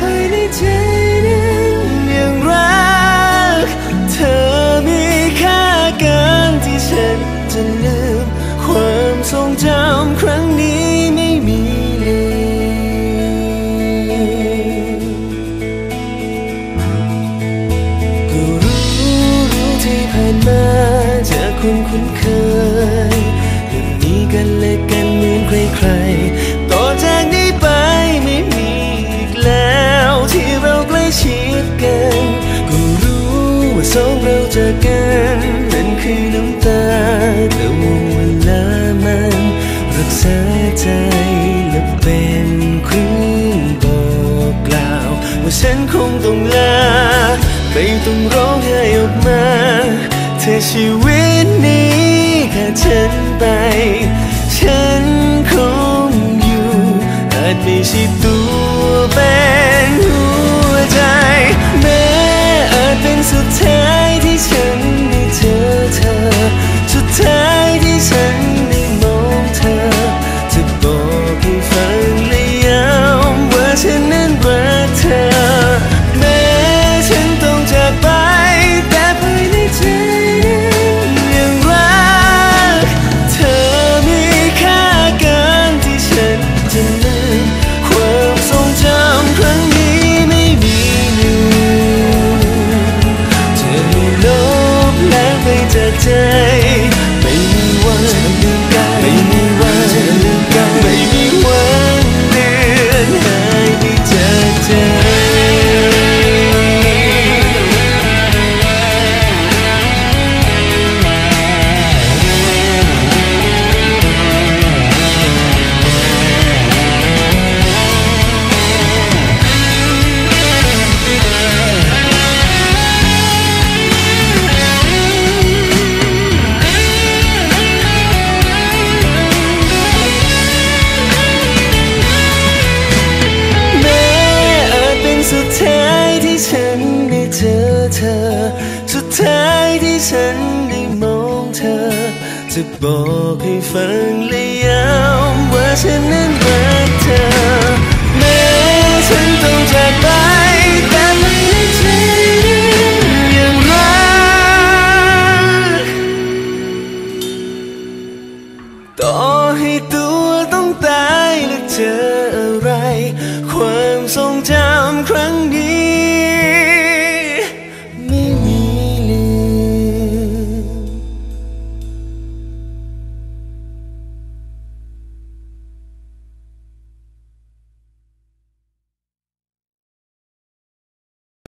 ภายในใจนั้นยังรัก เธอมีค่าเกินที่ฉันจะลืม ความทรงจำครั้งนี้ไม่มีก็รู้รู้ที่ผ่านมาจากคนคุ้นเคยยังมีกันและกัน ว่าสองเราจากกันนั่นคือน้ำตาแต่ว่าเวลามันรักษาใจและเป็นครื่งบอกกล่าวว่าฉันคงต้องลาไม่ต้องร้องไห้ออกมาเธอชีวิตนี้ขาดฉันไป ฉันคงอยู่อาจไม่ใช่ตัวเป็นหัวใจแม้อาจเป็นสุดท้าย จากใจ ไม่มีวันไม่มีวันะบอกให้ฟังเลยยาวว่าฉันนั้นรักเธอแม้ฉันต้องจากไปแต่มันยัใจยังรักต่อให้ตัว